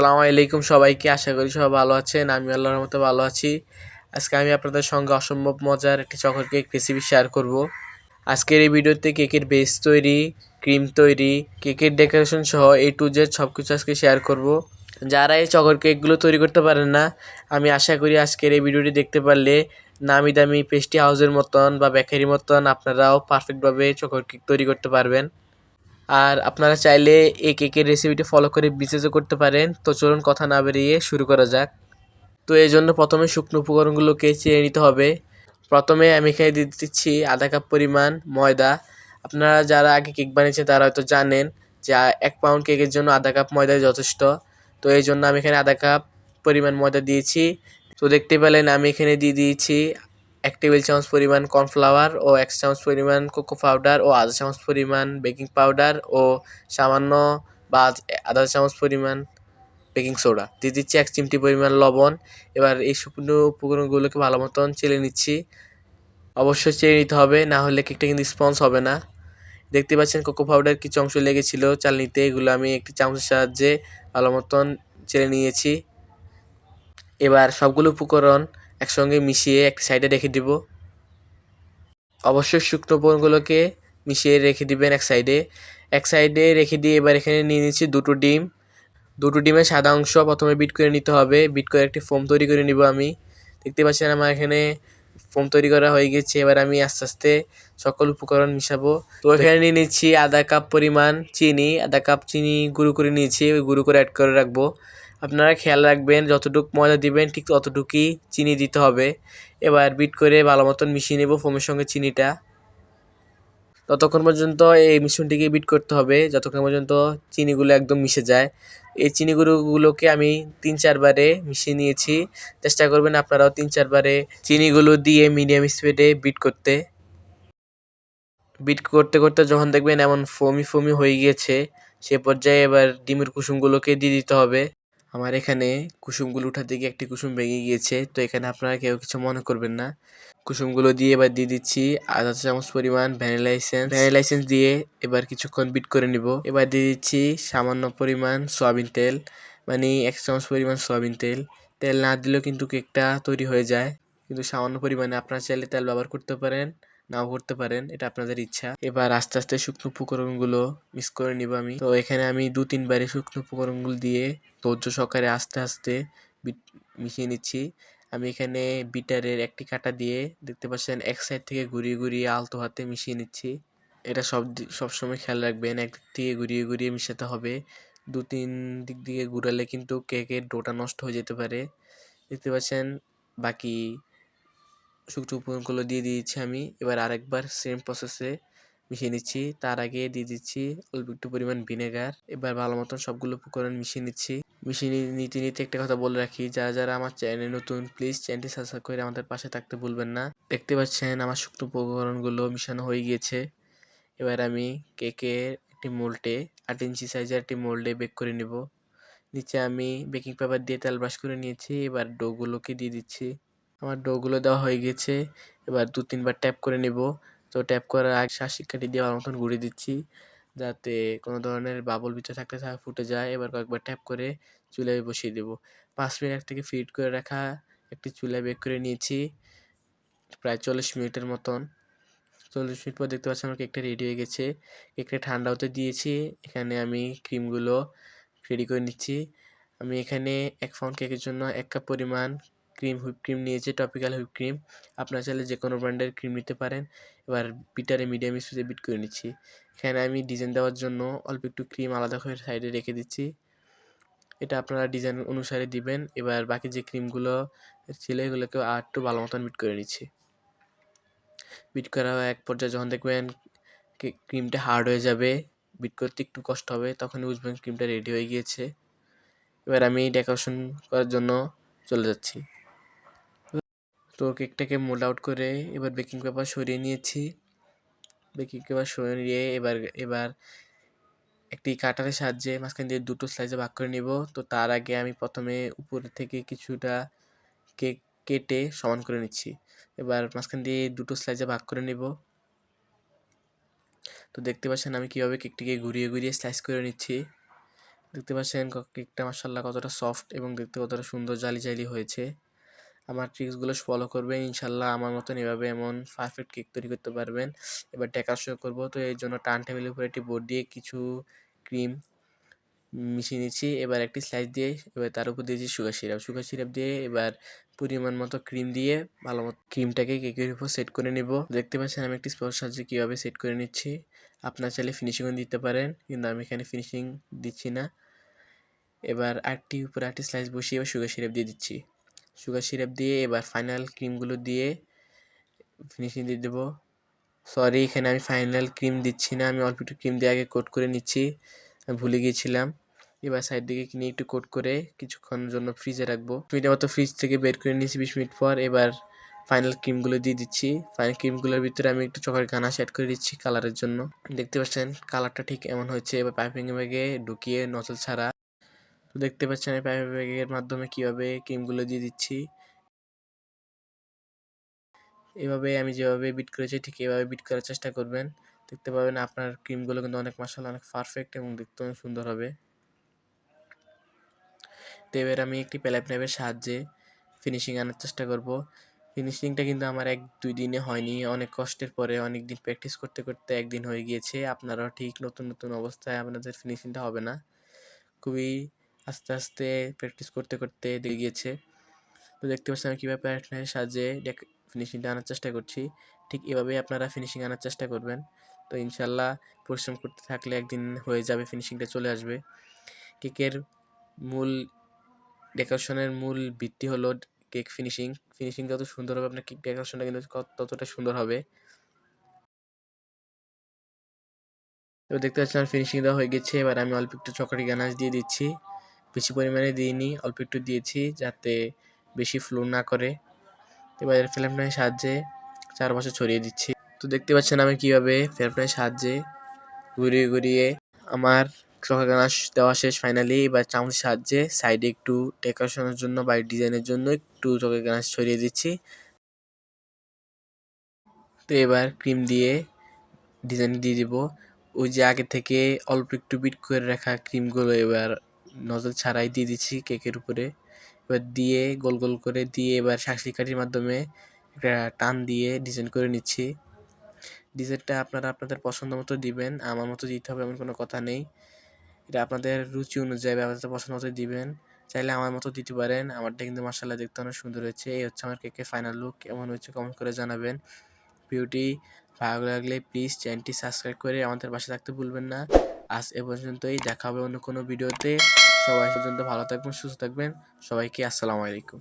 আসসালামু আলাইকুম সবাইকে, আশা করি সবাই ভালো আছেন। আমি আল্লাহর মতো ভালো আছি। আজকে আমি আপনাদের সঙ্গে অসম্ভব মজার একটি চকর কেক রেসিপি শেয়ার করব। আজকের এই ভিডিওতে কেকের বেস তৈরি ক্রিম তৈরি, কেকের ডেকোরেশন সহ এ টু জেড সব কিছু আজকে শেয়ার করব। যারা এই চকর কেকগুলো তৈরি করতে পারেন না, আমি আশা করি আজকের এই ভিডিওটি দেখতে পারলে নামি দামি পেস্টি হাউসের মতন বা বেকারি মতন আপনারাও পারফেক্টভাবে চকর কেক তৈরি করতে পারবেন। আর আপনারা চাইলে এই কেকের রেসিপিটি ফলো করে বিশেষও করতে পারেন। তো চলুন কথা না বেরিয়ে শুরু করা যাক। তো এই জন্য প্রথমে শুকনো উপকরণগুলোকে চেয়ে নিতে হবে। প্রথমে আমি এখানে দিয়ে দিচ্ছি আধা কাপ পরিমাণ ময়দা। আপনারা যারা আগে কেক বানিয়েছেন তারা হয়তো জানেন যে এক পাউন্ড কেকের জন্য আধা কাপ ময়দাই যথেষ্ট। তো এই জন্য আমি এখানে আধা কাপ পরিমাণ ময়দা দিয়েছি। তো দেখতে পেলেন আমি এখানে দিয়ে দিয়েছি এক টেবিল চামচ পরিমাণ কর্নফ্লাওয়ার ও এক চামচ পরিমাণ কোকো পাউডার ও আধা চামচ পরিমাণ বেকিং পাউডার ও সামান্য বা আধা চামচ পরিমাণ বেকিং সোডা। দিয়ে দিচ্ছি এক চিমটি পরিমাণ লবণ। এবার এই শুকনো উপকরণগুলোকে ভালো মতন চেলে নিচ্ছি। অবশ্যই চেলে নিতে হবে, না হলে কেকটা কিন্তু স্পঞ্জ হবে না। দেখতে পাচ্ছেন কোকো পাউডার কিছু অংশ লেগেছিল চালনিতে, এগুলো আমি একটি চামচের সাহায্যে ভালো মতন চেলে নিয়েছি। এবার সবগুলো উপকরণ একসঙ্গে মিশিয়ে এক সাইডে রেখে দিব। অবশ্যই শুকনো উপকরণগুলোকে মিশিয়ে রেখে দিবেন এক সাইডে। এক সাইডে রেখে দিয়ে এবার এখানে নিয়ে নিচ্ছি দুটো ডিম। দুটো ডিমের সাদা অংশ প্রথমে বিট করে নিতে হবে। বিট করে একটি ফোম তৈরি করে নিব আমি। দেখতে পাচ্ছেন আমার এখানে ফোম তৈরি করা হয়ে গেছে। এবার আমি আস্তে আস্তে সকল উপকরণ মিশাবো। তো এখানে নিয়ে নিচ্ছি আধা কাপ পরিমাণ চিনি। আধা কাপ চিনি গুঁড়ো করে নিয়েছি। ওই গুঁড়ো করে অ্যাড করে রাখব। আপনারা খেয়াল রাখবেন, যতটুকু ময়দা দিবেন, ঠিক ততটুকুই চিনি দিতে হবে। এবার বিট করে ভালো মতন মিশিয়ে নেব ফোমের সঙ্গে চিনিটা। ততক্ষণ পর্যন্ত এই মিশ্রণটিকে বিট করতে হবে, যতক্ষণ পর্যন্ত চিনিগুলো একদম মিশে যায়। এই চিনিগুলোগুলোকে আমি তিন চারবারে মিশিয়ে নিয়েছি। চেষ্টা করবেন আপনারাও তিন চারবারে চিনিগুলো দিয়ে মিডিয়াম স্পিডে বিট করতে। বিট করতে করতে যখন দেখবেন এমন ফমি ফমি হয়ে গিয়েছে, সে পর্যায়ে এবার ডিমের কুসুমগুলোকে দিয়ে দিতে হবে। আমার এখানে কুসুমগুলো উঠাতে গিয়ে একটি কুসুম ভেঙে গিয়েছে, তো এখানে আপনারা কেউ কিছু মনে করবেন না। কুসুমগুলো দিয়ে এবার দিয়ে দিচ্ছি আধা চামচ পরিমাণ ভ্যানিলা এসেন্স। ভ্যানিলা এসেন্স দিয়ে এবার কিছুক্ষণ বিট করে নিব। এবার দিয়ে দিচ্ছি সামান্য পরিমাণ সয়াবিন তেল মানে এক চামচ পরিমাণ সয়াবিন তেল। তেল না দিলেও কিন্তু কেকটা তৈরি হয়ে যায়। কিন্তু সামান্য পরিমাণে আপনারা চাইলে তেল ব্যবহার করতে পারেন। নাও করতে পারেন, এটা আপনাদের ইচ্ছা। এবার আস্তে আস্তে শুকনো উপকরণগুলো মিক্স করে নিব আমি। তো এখানে আমি দু তিনবারে শুকনো উপকরণগুলো দিয়ে ধৈর্য সহকারে আস্তে আস্তে মিশিয়ে নিচ্ছি। আমি এখানে বিটারের একটি কাটা দিয়ে দেখতে পাচ্ছেন, এক সাইড থেকে ঘুরিয়ে ঘুরিয়ে আলতো হাতে মিশিয়ে নিচ্ছি। এটা সব সবসময় খেয়াল রাখবেন একদিক থেকে ঘুরিয়ে ঘুরিয়ে মিশাতে হবে। দু তিন দিক দিয়ে ঘুরালে কিন্তু কেকের ডোটা নষ্ট হয়ে যেতে পারে। দেখতে পাচ্ছেন, বাকি শুকনো উপকরণগুলো দিয়ে দিয়েছি আমি। এবার আরেকবার সেম প্রসেসে মিশিয়ে নিচ্ছি। তার আগে দিয়ে দিচ্ছি অল্প একটু পরিমাণ ভিনেগার এবার ভালো মতন সবগুলো উপকরণ মিশিয়ে নিচ্ছি। মিশিয়ে নিতে নিতে একটা কথা বলে রাখি, যারা যারা আমার চ্যানেলে নতুন প্লিজ চ্যানেলটি সাবস্ক্রাইব করে আমাদের পাশে থাকতে ভুলবেন না। দেখতে পাচ্ছেন আমার শুকনো উপকরণগুলো মিশানো হয়ে গিয়েছে। এবার আমি কেকের একটি মোল্ডে আট ইঞ্চি সাইজের একটি মোল্ডে বেক করে নেব। নিচে আমি বেকিং পেপার দিয়ে তেল ব্রাশ করে নিয়েছি। এবার ডোগুলোকে দিয়ে দিচ্ছি। আমার ডোগুলো দেওয়া হয়ে গেছে। এবার দু তিনবার ট্যাপ করে নেব। তো ট্যাপ করার আগে শিক্ষাটি দিয়ে ভালো মতন ঘুরিয়ে দিচ্ছি, যাতে কোনো ধরনের বাবল ভিতরে থাকতে থাকে ফুটে যায়। এবার কয়েকবার ট্যাপ করে চুলায় বসিয়ে দেবো। পাঁচ মিনিট থেকে ফিট করে রাখা একটি চুলায় বেক করে নিয়েছি, প্রায় চল্লিশ মিনিটের মতন। চল্লিশ মিনিট পর দেখতে পাচ্ছি আমার কেকটা রেডি হয়ে গেছে। কেকটা ঠান্ডা হতে দিয়েছি। এখানে আমি ক্রিমগুলো রেডি করে নিচ্ছি। আমি এখানে এক ফাউন্ড কেকের জন্য এক কাপ পরিমাণ ক্রিম হুইপ ক্রিম নিয়েছি টপিক্যাল হুইপ ক্রিম আপনার চাইলে যে কোনো ব্র্যান্ডের ক্রিম নিতে পারেন। এবার বিটারে মিডিয়াম স্পিডে বিট করে নিচ্ছি। এখানে আমি ডিজাইন দেওয়ার জন্য অল্প একটু ক্রিম আলাদা করে সাইডে রেখে দিচ্ছি। এটা আপনারা ডিজাইন অনুসারে দিবেন। এবার বাকি যে ক্রিমগুলো ছিল, এগুলোকে আর একটু ভালো মতন বিট করে নিচ্ছি। বিট করা এক পর্যায়ে যখন দেখবেন ক্রিমটা হার্ড হয়ে যাবে বিট করতে একটু কষ্ট হবে তখন বুঝবেন ক্রিমটা রেডি হয়ে গিয়েছে। এবার আমি ডেকোরেশন করার জন্য চলে যাচ্ছি। তো কেকটাকে মোল্ড আউট করে এবার বেকিং পেপার সরিয়ে নিয়েছি। বেকিং পেপার সরিয়ে এবার এবার একটি কাটারের সাহায্যে মাঝখান দিয়ে দুটো স্লাইসে ভাগ করে নিব। তো তার আগে আমি প্রথমে উপর থেকে কিছুটা কেক কেটে সমান করে নিচ্ছি। এবার মাঝখান দিয়ে দুটো স্লাইসে ভাগ করে নিব। তো দেখতে পাচ্ছেন আমি কীভাবে কেকটিকে ঘুরিয়ে ঘুরিয়ে স্লাইস করে নিচ্ছি। দেখতে পাচ্ছেন কেকটা মাসাল্লাহ কতটা সফট এবং দেখতে কতটা সুন্দর জালি জালি হয়েছে। আমার ট্রিক্সগুলো ফলো করবেন। ইনশাল্লাহ আমার মতন এভাবে এমন পারফেক্ট কেক তৈরি করতে পারবেন। এবার টেকা শো করব, তো এর জন্য টার্ন টেবিলের উপরে একটি বোর্ড দিয়ে কিছু ক্রিম মিশিয়ে নিচ্ছি। এবার একটি স্লাইস দিয়ে, এবার তার উপর দিয়েছি সুগার সিরাপ সুগার সিরাপ দিয়ে এবার পরিমাণ মতো ক্রিম দিয়ে ভালো মতো ক্রিমটাকে কেকের উপর সেট করে নিব। দেখতে পাচ্ছেন আমি একটি স্পঞ্জ সাহায্যে কীভাবে সেট করে নিচ্ছি। আপনার চাইলে ফিনিশিংও দিতে পারেন, কিন্তু আমি এখানে ফিনিশিং দিচ্ছি না। এবার আরেকটি উপরে আরেকটি স্লাইস বসিয়ে এবার সুগার সিরাপ দিয়ে দিচ্ছি। সুগার সিরাপ দিয়ে, এবার ফাইনাল ক্রিমগুলো দিয়ে ফিনিশিং দিয়ে দেবো। সরি এখানে আমি ফাইনাল ক্রিম দিচ্ছি না, আমি অল্প একটু ক্রিম দিয়ে আগে কোট করে নিচ্ছি। ভুলে গিয়েছিলাম। এবার সাইড দিকে কিনে একটু কোট করে কিছুক্ষণের জন্য ফ্রিজে রাখব। মিনিটের মতো ফ্রিজ থেকে বের করে নিয়েছি বিশ মিনিট পর। এবার ফাইনাল ক্রিমগুলো দিয়ে দিচ্ছি। ফাইনাল ক্রিমগুলোর ভিতরে আমি একটু চকের গানাশ অ্যাড করে দিচ্ছি কালারের জন্য। দেখতে পাচ্ছেন কালারটা ঠিক এমন হয়েছে। এবার পাইপিং ব্যাগে ঢুকিয়ে নজল ছাড়া তো দেখতে পাচ্ছেন এই পাইপিং ব্যাগের মাধ্যমে কীভাবে ক্রিমগুলো দিয়ে দিচ্ছি। এভাবে আমি যেভাবে বিট করেছি, ঠিক এভাবে বিট করার চেষ্টা করবেন। দেখতে পাবেন আপনার ক্রিমগুলো কিন্তু অনেক মাসাল অনেক পারফেক্ট এবং দেখতে অনেক সুন্দর হবে। তো এবার আমি একটি প্যালেপ নাইফের সাহায্যে ফিনিশিং আনার চেষ্টা করব। ফিনিশিংটা কিন্তু আমার এক দুই দিনে হয়নি, অনেক কষ্টের পরে, অনেক দিন প্র্যাকটিস করতে করতে একদিন হয়ে গিয়েছে। আপনারাও ঠিক নতুন নতুন অবস্থায় আপনাদের ফিনিশিংটা হবে না। খুবই আস্তে আস্তে প্র্যাকটিস করতে করতে দিয়ে গিয়েছে। তো দেখতে পাচ্ছেন আমি কীভাবে প্যালেট নাইফের সাহায্যে ফিনিশিংটা আনার চেষ্টা করছি। ঠিক এভাবেই আপনারা ফিনিশিং আনার চেষ্টা করবেন। তো ইনশাল্লাহ পরিশ্রম করতে থাকলে একদিন হয়ে যাবে ফিনিশিংটা চলে আসবে। কেকের মূল ডেকোরেশনের মূল ভিত্তি হলো কেক ফিনিশিং ফিনিশিং যত সুন্দর হবে, আপনার কেক ডেকোরেশনটা কিন্তু ততটা সুন্দর হবে। এবার দেখতে পাচ্ছেন ফিনিশিং দেওয়া হয়ে গেছে। এবার আমি অল্প একটু চকলেট গানাশ দিয়ে দিচ্ছি। বেশি পরিমাণে দিইনি, অল্প একটু দিয়েছি যাতে বেশি ফ্লো না করে। এবার ফ্ল্যামটার সাহায্যে চারপাশে ছড়িয়ে দিচ্ছি। তো দেখতে পাচ্ছেন আমি কীভাবে ফ্ল্যামটার সাহায্যে ঘুরিয়ে ঘুরিয়ে আমার চকা গানাশ দেওয়া শেষ ফাইনালি এবার চামচের সাহায্যে সাইডে একটু ডেকোরেশনের জন্য বা ডিজাইনের জন্য একটু চকা গানাশ ছড়িয়ে দিচ্ছি। তো এবার ক্রিম দিয়ে ডিজাইন দিয়ে দিব। ওই যে আগে থেকে অল্প একটু বিট করে রাখা ক্রিমগুলো এবার নজল ছাড়াই দিয়ে দিচ্ছি কেকের উপরে। এবার দিয়ে গোল গোল করে দিয়ে এবার শাঁসলি কাঠির মাধ্যমে একটা টান দিয়ে ডিজাইন করে নিচ্ছি। ডিজাইনটা আপনারা আপনাদের পছন্দ মতো দিবেন, আমার মতো দিতে হবে এমন কোনো কথা নেই। এটা আপনাদের রুচি অনুযায়ী আপনাদের পছন্দ মতো দিবেন। চাইলে আমার মতো দিতে পারেন, আমারটা কিন্তু মার্শাল্লাহ দেখতে অনেক সুন্দর হয়েছে। এই হচ্ছে আমার কেকের ফাইনাল লুক কেমন হয়েছে কমেন্ট করে জানাবেন। ভিডিওটি ভালো লাগলে প্লিজ চ্যানেলটি সাবস্ক্রাইব করে আমাদের পাশে থাকতে ভুলবেন না। আজ এ পর্যন্তই, দেখা হবে অন্য কোনো ভিডিওতে। সবাই পর্যন্ত ভালো থাকবেন, সুস্থ থাকবেন। সবাইকে আসসালামু আলাইকুম।